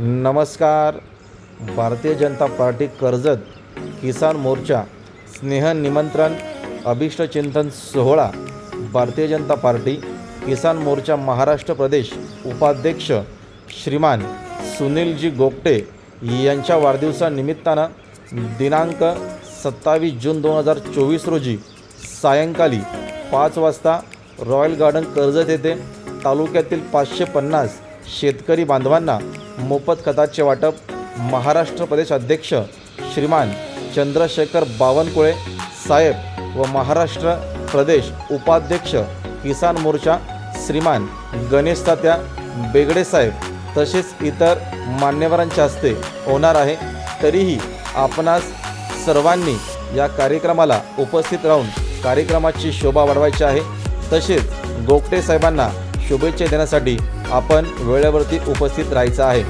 नमस्कार. भारतीय जनता पार्टी कर्जत किसान मोर्चा स्नेह निमंत्रण अभिष्ट चिंतन सोहळा. भारतीय जनता पार्टी किसान मोर्चा महाराष्ट्र प्रदेश उपाध्यक्ष श्रीमान सुनीलजी गोपटे यांच्या वाढदिवसानिमित्तानं दिनांक सत्तावीस जून दोन हजार चोवीस रोजी सायंकाली पाच वाजता रॉयल गार्डन कर्जत येथे तालुक्यातील पाचशे पन्नास शेतकरी बांधवांना मोफत खताचे वाटप महाराष्ट्र प्रदेश अध्यक्ष श्रीमान चंद्रशेखर बावनकुळे साहेब व महाराष्ट्र प्रदेश उपाध्यक्ष किसान मोर्चा श्रीमान गणेश तात्या बेगडे साहेब तसेच इतर मान्यवरांच्या हस्ते होणार आहे. तरीही आपणास सर्वांनी या कार्यक्रमाला उपस्थित राहून कार्यक्रमाची शोभा वाढवायची आहे. तसेच गोगटे साहेबांना शुभेच्छा देण्यासाठी आपण वेळेवरती उपस्थित राहायचं आहे.